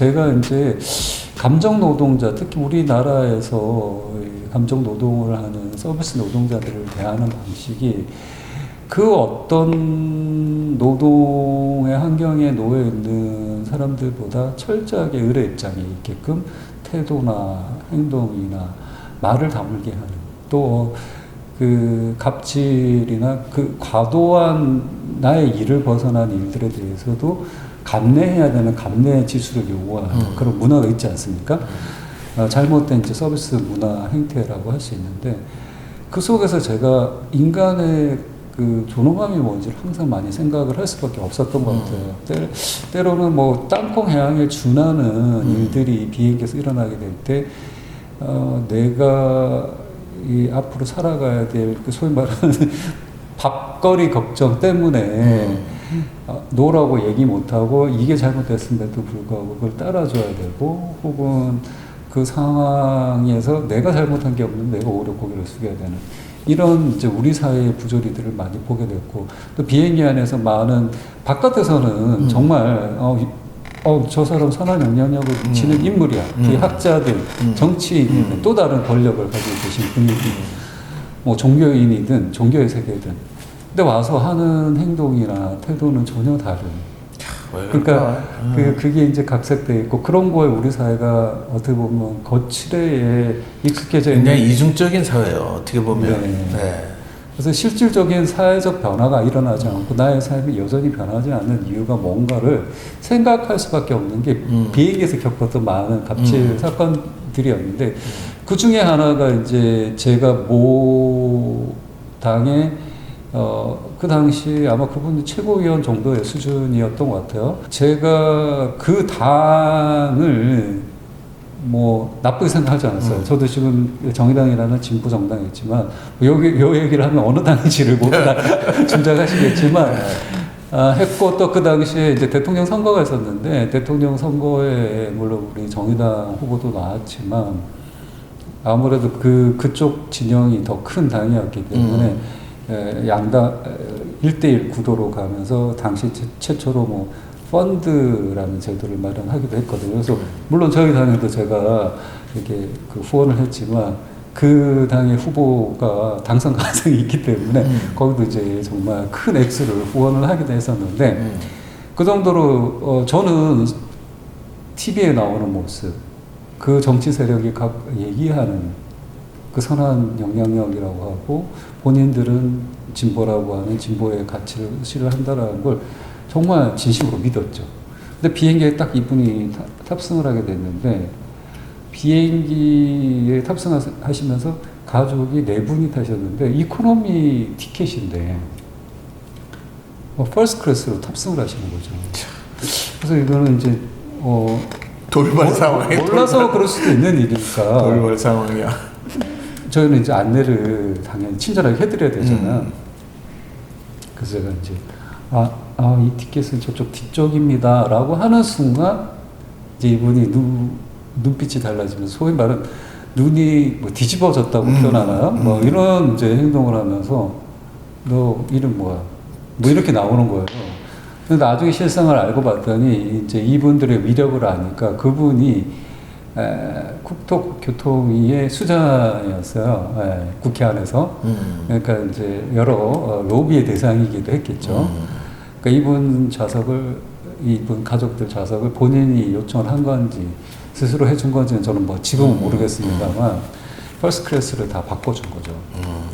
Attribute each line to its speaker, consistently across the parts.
Speaker 1: 제가 이제 감정 노동자, 특히 우리나라에서 이 감정 노동을 하는 서비스 노동자들을 대하는 방식이 그 어떤 노동의 환경에 놓여 있는 사람들보다 철저하게 의뢰 입장에 있게끔 태도나 행동이나 말을 다물게 하는 또 그 갑질이나 그 과도한 나의 일을 벗어난 일들에 대해서도 감내해야 되는 감내 지수를 요구하는
Speaker 2: 음.
Speaker 1: 그런 문화가 있지 않습니까? 어, 잘못된 이제 서비스 문화 행태라고 할 수 있는데 그 속에서 제가 인간의 그 존엄함이 뭔지를 항상 많이 생각을 할 수밖에 없었던 것 같아요. 때, 때로 는 뭐 땅콩 해양에 준하는
Speaker 2: 음.
Speaker 1: 일들이 비행기에서 일어나게 될 때, 어, 내가 이 앞으로 살아가야 될 그 소위 말하는 밥거리 걱정 때문에
Speaker 2: 음.
Speaker 1: 어, 노라고 얘기 못하고 이게 잘못됐음에도 불구하고 그걸 따라줘야 되고 혹은 그 상황에서 내가 잘못한 게 없는데 내가 오히려 고개를 숙여야 되는 이런 이제 우리 사회의 부조리들을 많이 보게 됐고 또 비행기 안에서 많은 바깥에서는
Speaker 2: 음.
Speaker 1: 정말 어, 이- 어, 저 사람 선한 영향력을 미치는
Speaker 2: 음.
Speaker 1: 인물이야.
Speaker 2: 음.
Speaker 1: 그 학자들,
Speaker 2: 음.
Speaker 1: 정치인,
Speaker 2: 음.
Speaker 1: 또 다른 권력을 가지고 계신 분이든, 뭐 종교인이든 종교의 세계든. 근데 와서 하는 행동이나 태도는 전혀 다른.
Speaker 2: 왜
Speaker 1: 그러니까?
Speaker 2: 그
Speaker 1: 그게 이제 각색돼 있고 그런 거에 우리 사회가 어떻게 보면 거칠에 익숙해져 있는
Speaker 2: 굉장히 이중적인 사회예요. 어떻게 보면.
Speaker 1: 네.
Speaker 2: 네.
Speaker 1: 그래서 실질적인 사회적 변화가 일어나지 않고 나의 삶이 여전히 변하지 않는 이유가 뭔가를 생각할 수밖에 없는 게
Speaker 2: 음.
Speaker 1: 비행기에서 겪었던 많은 갑질
Speaker 2: 음.
Speaker 1: 사건들이었는데 그 중에 하나가 이제 제가 모 당의 어, 그 당시 아마 그분이 최고위원 정도의 수준이었던 것 같아요. 제가 그 당을 뭐 나쁘게 생각하지 않았어요.
Speaker 2: 음.
Speaker 1: 저도 지금 정의당이라는 진보 정당이 있지만 여기 요 얘기를 하면 어느 당인지를 모두 다 짐작하시겠지만 아, 했고 또 그 당시에 이제 대통령 선거가 있었는데 대통령 선거에 물론 우리 정의당 후보도 나왔지만 아무래도 그 그쪽 진영이 더 큰 당이었기 때문에 에, 양당 1대1 구도로 가면서 당시 최, 최초로 뭐 펀드라는 제도를 마련하기도 했거든요. 그래서 물론 저희 당에도 제가 이렇게 그 후원을 했지만 그 당의 후보가 당선 가능성이 있기 때문에
Speaker 2: 음.
Speaker 1: 거기도 이제 정말 큰 액수를 후원을 하기도 했었는데
Speaker 2: 음.
Speaker 1: 그 정도로 어, 저는 TV에 나오는 모습, 그 정치 세력이 각 얘기하는 그 선한 영향력이라고 하고 본인들은 진보라고 하는 진보의 가치를 실현한다라는 걸 정말 진심으로 믿었죠. 근데 비행기에 딱 이분이 타- 탑승을 하게 됐는데 비행기에 탑승하시면서 가족이 네 분이 타셨는데 이코노미 티켓인데 어, 퍼스트 클래스로 탑승을 하시는 거죠. 그래서 이거는 이제 어,
Speaker 2: 돌발 상황에
Speaker 1: 몰라서 그럴 수도 있는 일이니까
Speaker 2: 돌발 상황이야.
Speaker 1: 저희는 이제 안내를 당연히 친절하게 해드려야 되잖아요.
Speaker 2: 음.
Speaker 1: 그래서 제가 이제 아, 아, 이 티켓은 저쪽 뒤쪽입니다 라고 하는 순간 이제 이분이 눈, 눈빛이 달라지면서 소위 말은 눈이 뭐 뒤집어졌다고
Speaker 2: 음.
Speaker 1: 표현하나요? 뭐
Speaker 2: 음.
Speaker 1: 이런 이제 행동을 하면서 너 이름 뭐야? 뭐 이렇게 나오는 거예요. 근데 나중에 실상을 알고 봤더니 이제 이분들의 위력을 아니까 그분이 에, 국토교통위의 수장이었어요. 에, 국회 안에서.
Speaker 2: 음.
Speaker 1: 그러니까 이제 여러 어, 로비의 대상이기도 했겠죠.
Speaker 2: 음.
Speaker 1: 그러니까 이분 좌석을 이분 가족들 좌석을 본인이 요청을 한 건지 스스로 해준 건지는 저는 뭐 지금은
Speaker 2: 음.
Speaker 1: 모르겠습니다만 퍼스트 클래스를 다 바꿔준 거죠.
Speaker 2: 음.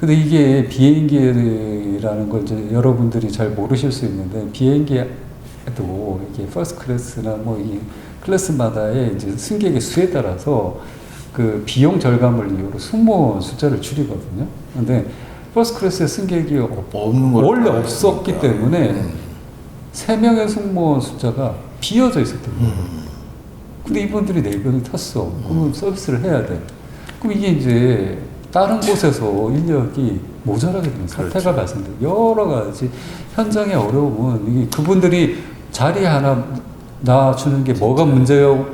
Speaker 1: 근데 이게 비행기라는 걸 이제 여러분들이 잘 모르실 수 있는데 비행기에도 이게 퍼스트 클래스나 뭐 이 클래스마다의 이제 승객의 수에 따라서 그 비용 절감을 이유로 승무원 숫자를 줄이거든요. 근데 퍼스트 클래스의 승객이 없-
Speaker 2: 없는 걸
Speaker 1: 원래 없었기
Speaker 2: 있으니까.
Speaker 1: 때문에
Speaker 2: 음.
Speaker 1: 세 명의 승무원 숫자가 비어져 있었던 거예요.
Speaker 2: 음.
Speaker 1: 근데 이분들이 네 명이 탔어. 그러면 서비스를 해야 돼. 그럼 이게 이제 다른 곳에서 인력이 모자라게 되는 사태가
Speaker 2: 그렇죠.
Speaker 1: 발생돼. 여러 가지 현장의 어려움은 이게 그분들이 자리 하나 놔주는 게 뭐가 문제요,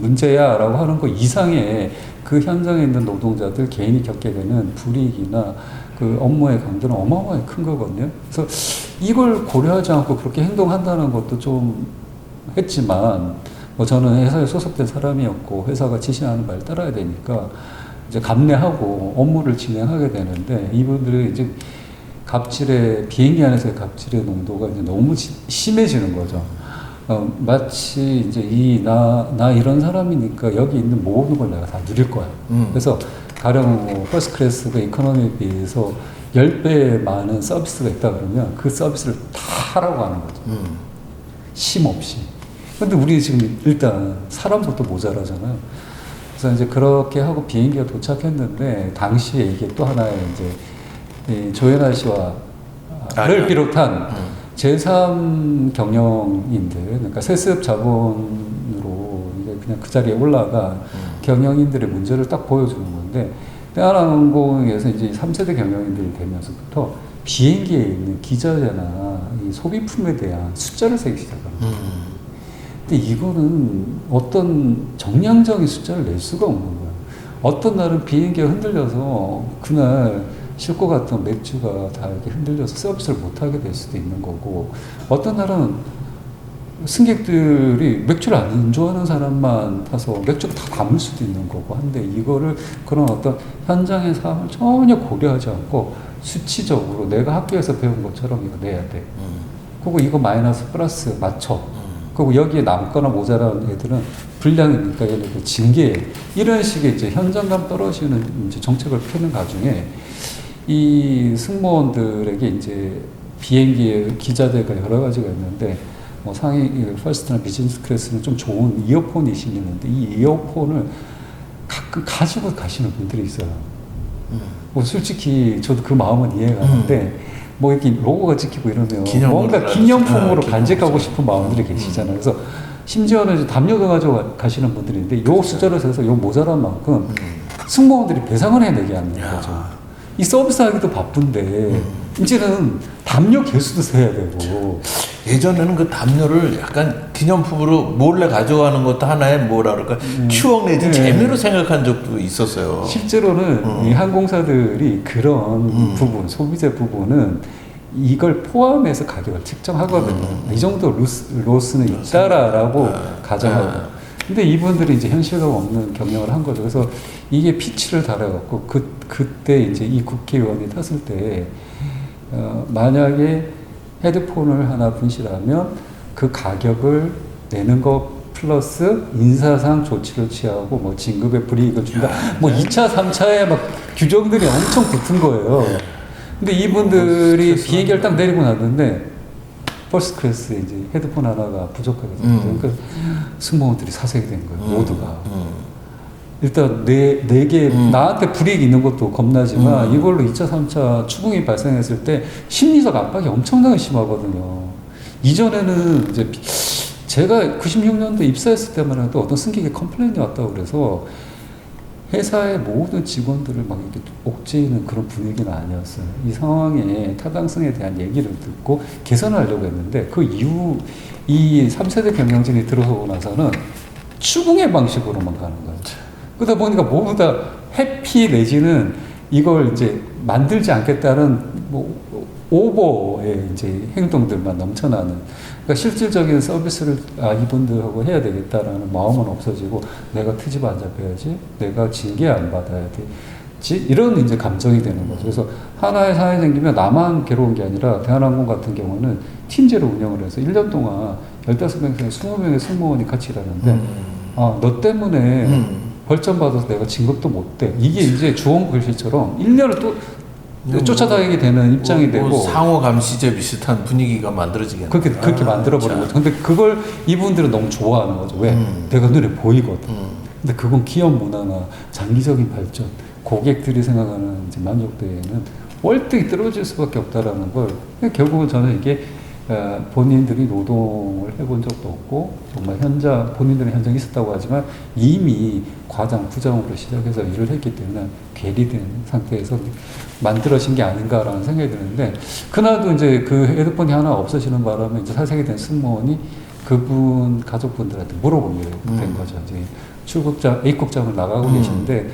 Speaker 1: 문제야 라고 하는 거 이상의 그 현장에 있는 노동자들 개인이 겪게 되는 불이익이나 그 업무의 강도는 어마어마하게 큰 거거든요. 그래서 이걸 고려하지 않고 그렇게 행동한다는 것도 좀 했지만 뭐 저는 회사에 소속된 사람이었고 회사가 지시하는 바를 따라야 되니까 이제 감내하고 업무를 진행하게 되는데 이분들이 이제 갑질의 비행기 안에서의 갑질의 농도가 이제 너무 시- 심해지는 거죠. 어, 마치 이제 이 나 나 이런 사람이니까 여기 있는 모든 걸 내가 다 누릴 거야.
Speaker 2: 음.
Speaker 1: 그래서 가령 뭐 퍼스트 클래스가 이코노미에 비해서 10배 많은 서비스가 있다 그러면 그 서비스를 다 하라고 하는 거죠.
Speaker 2: 음.
Speaker 1: 심 없이. 근데 우리 지금 일단 사람부터 모자라잖아요. 그래서 이제 그렇게 하고 비행기가 도착했는데 당시에 이게 또 하나의 이제 이 조현아 씨와를
Speaker 2: 아, 네.
Speaker 1: 비롯한
Speaker 2: 음.
Speaker 1: 제3 경영인들, 그러니까 세습 자본으로 이제 그냥 그 자리에 올라가
Speaker 2: 음.
Speaker 1: 경영인들의 문제를 딱 보여주는 건데, 대한항공에서 이제 3세대 경영인들이 되면서부터 비행기에 있는 기자재나 이 소비품에 대한 숫자를 세기 시작합니다.
Speaker 2: 음.
Speaker 1: 근데 이거는 어떤 정량적인 숫자를 낼 수가 없는 거예요. 어떤 날은 비행기가 흔들려서 그날 싣고 갔던 맥주가 다 이렇게 흔들려서 서비스를 못하게 될 수도 있는 거고, 어떤 날은 승객들이 맥주를 안 좋아하는 사람만 타서 맥주를 다 담을 수도 있는 거고 한데 이거를 그런 어떤 현장의 상황을 전혀 고려하지 않고 수치적으로 내가 학교에서 배운 것처럼 이거 내야 돼.
Speaker 2: 음.
Speaker 1: 그리고 이거 마이너스 플러스 맞춰.
Speaker 2: 음.
Speaker 1: 그리고 여기에 남거나 모자란 애들은 불량이니까 얘네들 징계 이런 식의 이제 현장감 떨어지는 이제 정책을 펴는 가중에 이 승무원들에게 이제 비행기에 기자재가 여러 가지가 있는데 뭐 상위 퍼스트나 비즈니스 클래스는 좀 좋은 이어폰이 신기는데 이 이어폰을 가끔 가지고 가시는 분들이 있어요.
Speaker 2: 음.
Speaker 1: 뭐 솔직히 저도 그 마음은 이해가 가는데 뭐 이렇게 로고가 찍히고 이러면 뭔가. 기념품으로
Speaker 2: 아,
Speaker 1: 간직하고. 싶은 마음들이 계시잖아요. 그래서 심지어는 담요도 가지고 가시는 분들인데 요 숫자를 세서 요 모자란 만큼
Speaker 2: 음.
Speaker 1: 승무원들이 배상을 해내게 하는
Speaker 2: 야.
Speaker 1: 거죠. 이 서비스 하기도 바쁜데
Speaker 2: 음.
Speaker 1: 이제는 담요 개수도 세야 되고
Speaker 2: 예전에는 그 담요를 약간 기념품으로 몰래 가져가는 것도 하나의 뭐라 그럴까 추억 내지
Speaker 1: 네.
Speaker 2: 재미로 생각한 적도 있었어요.
Speaker 1: 실제로는
Speaker 2: 음.
Speaker 1: 이 항공사들이 그런
Speaker 2: 음.
Speaker 1: 부분, 소비재 부분은 이걸 포함해서 가격을 측정하거든요.
Speaker 2: 음.
Speaker 1: 이 정도 로스, 로스는 있다라고
Speaker 2: 아,
Speaker 1: 가정하고.
Speaker 2: 아.
Speaker 1: 근데 이분들이 이제 현실감 없는 경영을 한 거죠. 그래서 이게 피치를 달아갖고 그, 그때 이제 이 국회의원이 탔을 때, 어, 만약에 헤드폰을 하나 분실하면 그 가격을 내는 것 플러스 인사상 조치를 취하고 뭐 진급에 불이익을 준다. 뭐 2차, 3차에 막 규정들이 엄청 붙은 거예요. 근데 이분들이
Speaker 2: 어,
Speaker 1: 비행기를 딱 내리고 났는데 퍼스트 클래스에 이제 헤드폰 하나가 부족하게 됐어요.
Speaker 2: 음.
Speaker 1: 그러니까 승무원들이 사색이 된 거예요.
Speaker 2: 음.
Speaker 1: 모두가.
Speaker 2: 음.
Speaker 1: 일단 내, 내게
Speaker 2: 음.
Speaker 1: 나한테 불이익이 있는 것도 겁나지만
Speaker 2: 음.
Speaker 1: 이걸로 2차, 3차 추궁이 발생했을 때 심리적 압박이 엄청나게 심하거든요. 이전에는 이제 비- 제가 96년도 입사했을 때만 해도 어떤 승객의 컴플레인이 왔다고 그래서 회사의 모든 직원들을 막 이렇게 옥죄이는 그런 분위기는 아니었어요. 이 상황의 타당성에 대한 얘기를 듣고 개선하려고 했는데 그 이후 이 3세대 경영진이 들어서고 나서는 추궁의 방식으로만 가는 거예요. 그러다 보니까 모두 다 해피 내지는 이걸 이제 만들지 않겠다는 뭐 오버의 이제 행동들만 넘쳐나는 그러니까 실질적인 서비스를 아 이분들하고 해야 되겠다라는 마음은 없어지고 내가 트집 안 잡혀야지 내가 징계 안 받아야 되지 이런 이제 감정이 되는 거죠. 그래서 하나의 사회 생기면 나만 괴로운 게 아니라 대한항공 같은 경우는 팀제로 운영을 해서 1년 동안 15명 중에 20명의 승무원이 같이 일하는데
Speaker 2: 음.
Speaker 1: 아, 너 때문에
Speaker 2: 음.
Speaker 1: 벌점 받아서 내가 진급도 못 돼. 이게 이제 주원 글씨처럼 1년을 또
Speaker 2: 뭐,
Speaker 1: 쫓아다니게 되는 입장이
Speaker 2: 뭐, 뭐
Speaker 1: 되고
Speaker 2: 상호 감시제 비슷한 분위기가 만들어지겠네.
Speaker 1: 그렇게 그렇게
Speaker 2: 아,
Speaker 1: 만들어 버린
Speaker 2: 자.
Speaker 1: 거죠. 근데 그걸 이분들은 너무 좋아하는 거죠. 왜?
Speaker 2: 음.
Speaker 1: 내가 눈에 보이거든.
Speaker 2: 음.
Speaker 1: 근데 그건 기업 문화나 장기적인 발전, 고객들이 생각하는 만족도에는 월등히 떨어질 수밖에 없다라는 걸 결국은 저는 이게 어, 본인들이 노동을 해본 적도 없고 정말 현장 본인들은 현장에 있었다고 하지만 이미 과장 부장으로 시작해서 일을 했기 때문에 괴리된 상태에서 만들어진 게 아닌가라는 생각이 드는데 그날도 이제 그 헤드폰이 하나 없어지는 바람에 이제 사색이 된 승무원이 그분 가족분들한테 물어보게 된
Speaker 2: 음.
Speaker 1: 거죠. 이제 출국장 입국장을 나가고
Speaker 2: 음.
Speaker 1: 계신데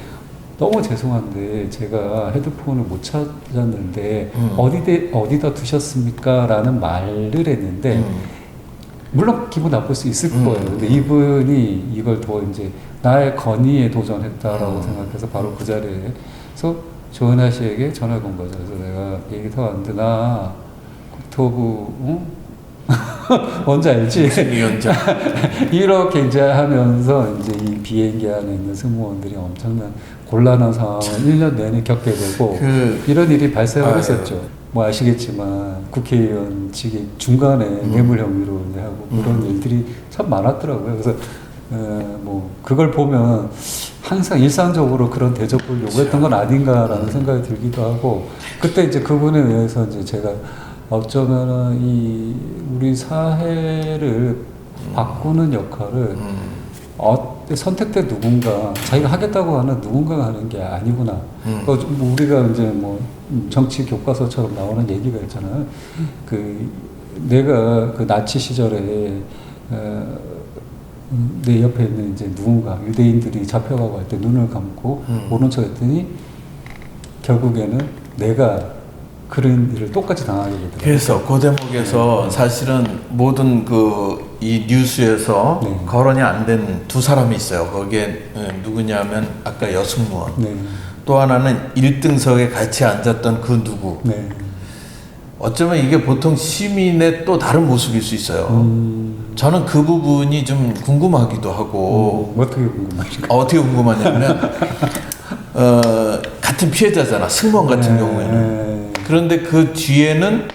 Speaker 1: 너무 죄송한데 제가 헤드폰을 못 찾았는데
Speaker 2: 음.
Speaker 1: 어디대 어디다 두셨습니까?라는 말을 했는데
Speaker 2: 음.
Speaker 1: 물론 기분 나쁠 수 있을
Speaker 2: 음.
Speaker 1: 거예요. 근데 이분이 이걸 더 이제 나의 건의에 도전했다라고
Speaker 2: 음.
Speaker 1: 생각해서 바로 그 자리에서 조은하 씨에게 전화를 건 거죠. 그래서 내가 비행기 타고 왔는데 나 국토부 응? 뭔지 알지?
Speaker 2: 위원장.
Speaker 1: 이렇게 이제 하면서 이제 이 비행기 안에 있는 승무원들이 엄청난 곤란한 상황을 1년 내내 겪게 되고
Speaker 2: 그
Speaker 1: 이런 일이 발생을
Speaker 2: 아유.
Speaker 1: 했었죠. 뭐 아시겠지만 국회의원 측이 중간에 뇌물 혐의로 이제 하고 그런
Speaker 2: 음.
Speaker 1: 일들이 참 많았더라고요. 그래서 어, 뭐 그걸 보면 항상 일상적으로 그런 대접을 요구했던 건 아닌가라는
Speaker 2: 음.
Speaker 1: 생각이 들기도 하고 그때 이제 그분에 의해서 이제 제가 어쩌면은 이 우리 사회를 바꾸는 역할을
Speaker 2: 음.
Speaker 1: 어, 선택된 누군가 자기가 하겠다고 하는 누군가가 하는 게 아니구나.
Speaker 2: 음.
Speaker 1: 그뭐 우리가 이제 뭐 정치 교과서처럼 나오는 얘기가 있잖아요. 그 내가 그 나치 시절에 어, 음, 내 옆에 있는 이제 누군가 유대인들이 잡혀가고 할 때 눈을 감고
Speaker 2: 음.
Speaker 1: 모른 척했더니 결국에는 내가 그런 일을 똑같이 당하게 되더라고요.
Speaker 2: 그래서 그 대목에서 사실은 모든 그 이 뉴스에서
Speaker 1: 네.
Speaker 2: 거론이 안 된 두 사람이 있어요. 거기에 어, 누구냐면 아까 여승무원.
Speaker 1: 네,
Speaker 2: 또 하나는 1등석에 같이 앉았던 그 누구.
Speaker 1: 네.
Speaker 2: 어쩌면 이게 보통 시민의 또 다른 모습일 수 있어요.
Speaker 1: 음,
Speaker 2: 저는 그 부분이 좀 궁금하기도 하고
Speaker 1: 음, 어떻게 궁금하신가요?
Speaker 2: 어, 어떻게 궁금하냐면 어, 같은 피해자잖아. 승무원 같은 경우에는.
Speaker 1: 네.
Speaker 2: 그런데 그 뒤에는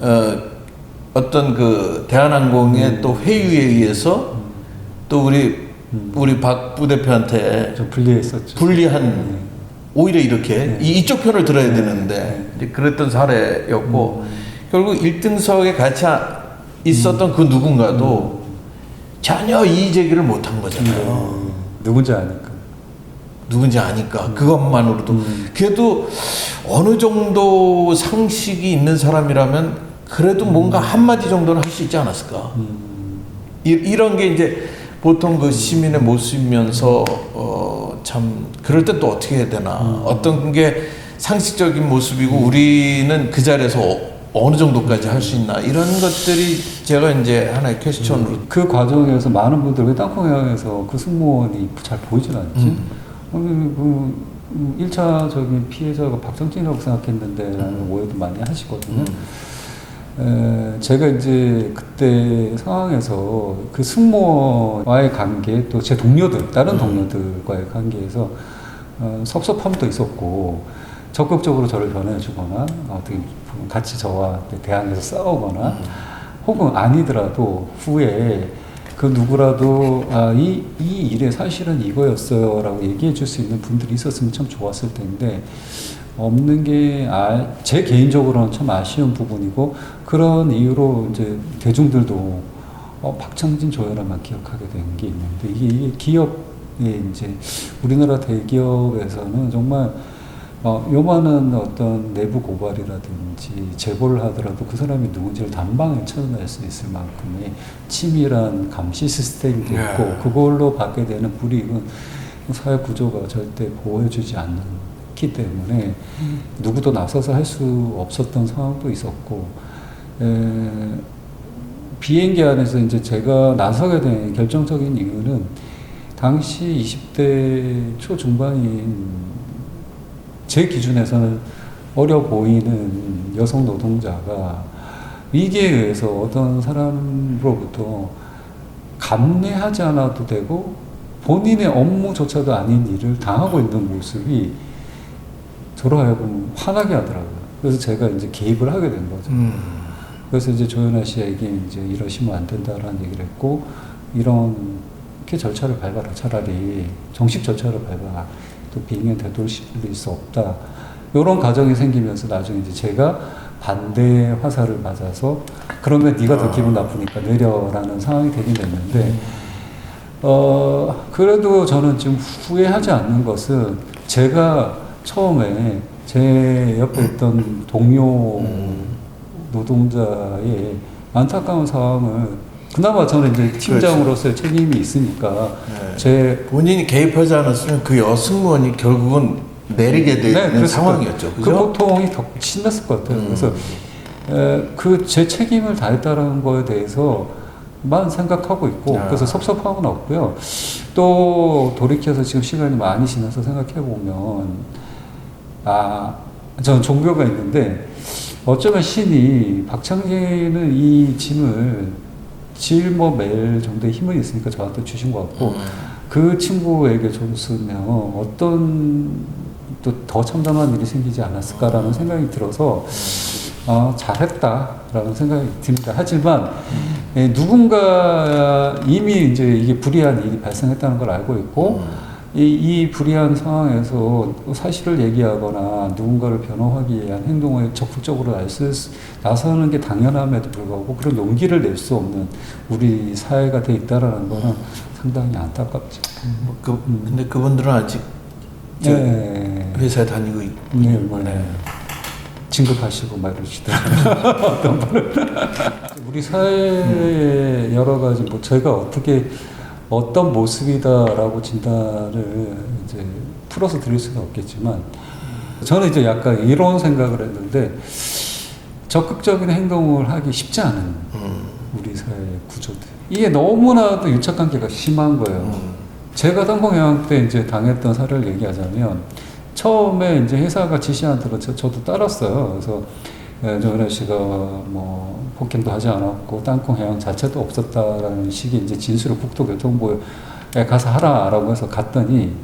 Speaker 2: 어, 어떤 그 대한항공의 또 회유에 의해서 또 우리 우리 박 부대표한테
Speaker 1: 좀 불리했었죠.
Speaker 2: 불리한
Speaker 1: 네.
Speaker 2: 오히려 이렇게
Speaker 1: 네.
Speaker 2: 이, 이쪽 편을 들어야
Speaker 1: 네.
Speaker 2: 되는데
Speaker 1: 네.
Speaker 2: 그랬던 사례였고
Speaker 1: 음.
Speaker 2: 결국 1등석에 같이 아- 있었던 그 누군가도 전혀 이의 제기를 못한 거잖아요.
Speaker 1: 네. 누군지 아니까.
Speaker 2: 누군지 아니까 그것만으로도.
Speaker 1: 음.
Speaker 2: 그래도 어느 정도 상식이 있는 사람이라면 그래도 뭔가 한마디 정도는 할 수 있지 않았을까?
Speaker 1: 음,
Speaker 2: 이, 이런 게 이제 보통 그 시민의 모습이면서 어, 참 그럴 땐또 어떻게 해야 되나. 어떤 게 상식적인 모습이고 우리는 그 자리에서 어, 느 정도까지 할 수 있나. 이런 것들이 제가 이제 하나의 퀘스천으로.
Speaker 1: 그 과정에서 많은 분들 왜 땅콩향에서 그 승무원이 잘 보이질 않지?
Speaker 2: 음.
Speaker 1: 음, 그, 음, 1차적인 피해자가 박정진이라고 생각했는데 라는 오해도 많이 하시거든요. 에, 제가 이제 그때 상황에서 그 승무원과의 관계 또 제 동료들 다른
Speaker 2: 음.
Speaker 1: 동료들과의 관계에서 어, 섭섭함도 있었고 적극적으로 저를 변해주거나 어떻게 보면 같이 저와 대항해서 싸우거나
Speaker 2: 음.
Speaker 1: 혹은 아니더라도 후에 그 누구라도 아, 이, 이 일의 사실은 이거였어요 라고 얘기해 줄 수 있는 분들이 있었으면 참 좋았을 텐데 없는 게제 개인적으로는 참 아쉬운 부분이고 그런 이유로 이제 대중들도 어, 박창진 조연아만 기억하게 된 게 있는데 이게, 기업에 이제 우리나라 대기업에서는 정말 어, 요만한 어떤 내부 고발이라든지 제보를 하더라도 그 사람이 누군지를 단방에 찾아낼 수 있을 만큼의 치밀한 감시 시스템도
Speaker 2: 네.
Speaker 1: 있고 그걸로 받게 되는 불이익은 사회 구조가 절대 보호해주지 않기 때문에 누구도 나서서 할 수 없었던 상황도 있었고 에, 비행기 안에서 이제 제가 나서게 된 결정적인 이유는 당시 20대 초중반인 제 기준에서는 어려 보이는 여성 노동자가 위기에 의해서 어떤 사람으로부터 감내하지 않아도 되고 본인의 업무조차도 아닌 일을 당하고 있는 모습이 저로 하여금 화나게 하더라고요. 그래서 제가 이제 개입을 하게 된 거죠.
Speaker 2: 음.
Speaker 1: 그래서 이제 조연아 씨에게 이제 이러시면 안 된다라는 얘기를 했고 이렇게 절차를 밟아라 차라리 정식 절차를 밟아 또 비행에 되돌릴 수 없다. 이런 가정이 생기면서 나중에 이제 제가 반대 화살을 맞아서 그러면 네가 더 기분 나쁘니까 내려라는 상황이 되긴 됐는데 어 그래도 저는 지금 후회하지 않는 것은 제가 처음에 제 옆에 있던 동료 노동자의 안타까운 상황을 그나마 저는 이제 팀장으로서의 책임이 있으니까
Speaker 2: 네.
Speaker 1: 제
Speaker 2: 본인이 개입하지 않았으면 그 여승무원이 결국은 내리게 되는
Speaker 1: 네,
Speaker 2: 상황이었죠.
Speaker 1: 그
Speaker 2: 그죠?
Speaker 1: 고통이 더 심했을 것 같아요.
Speaker 2: 음.
Speaker 1: 그래서 그 제 책임을 다했다라는 거에 대해서 만 생각하고 있고
Speaker 2: 아.
Speaker 1: 그래서 섭섭함은 없고요. 또 돌이켜서 지금 시간이 많이 지나서 생각해 보면 아 저는 종교가 있는데 어쩌면 신이 박창진은 이 짐을 짊어맬 정도의 힘은 있으니까 저한테 주신 것 같고
Speaker 2: 음.
Speaker 1: 그 친구에게 줬으면 어떤 또 더 참담한 일이 생기지 않았을까라는 생각이 들어서 아, 잘했다라는 생각이 듭니다. 하지만 예, 누군가 이미 이제 이게 불이한 일이 발생했다는 걸 알고 있고 이, 이 불이한 상황에서 사실을 얘기하거나 누군가를 변호하기 위한 행동을 적극적으로 나서는 게 당연함에도 불구하고 그런 용기를 낼 수 없는 우리 사회가 돼 있다라는 거는 상당히 안타깝죠.
Speaker 2: 뭐 그, 근데 그분들은 아직 저
Speaker 1: 네.
Speaker 2: 회사에 다니고 있,
Speaker 1: 네, 뭐, 네. 진급하시고 분은. 우리 사회의 여러 가지, 뭐, 저희가 어떻게, 어떤 모습이다라고 진단을 이제 풀어서 드릴 수는 없겠지만, 저는 이제 약간 이런 생각을 했는데, 적극적인 행동을 하기 쉽지 않은
Speaker 2: 음.
Speaker 1: 우리 사회의 구조들. 이게 너무나도 유착관계가 심한 거예요.
Speaker 2: 음.
Speaker 1: 제가 성공회항 때 이제 당했던 사례를 얘기하자면 처음에 이제 회사가 지시한 대로 저, 저도 따랐어요. 그래서 예, 정은혜 씨가 뭐 폭행도 하지 않았고 땅콩 해양 자체도 없었다라는 식의 이제 진술을 국토교통부에 가서 하라라고 해서 갔더니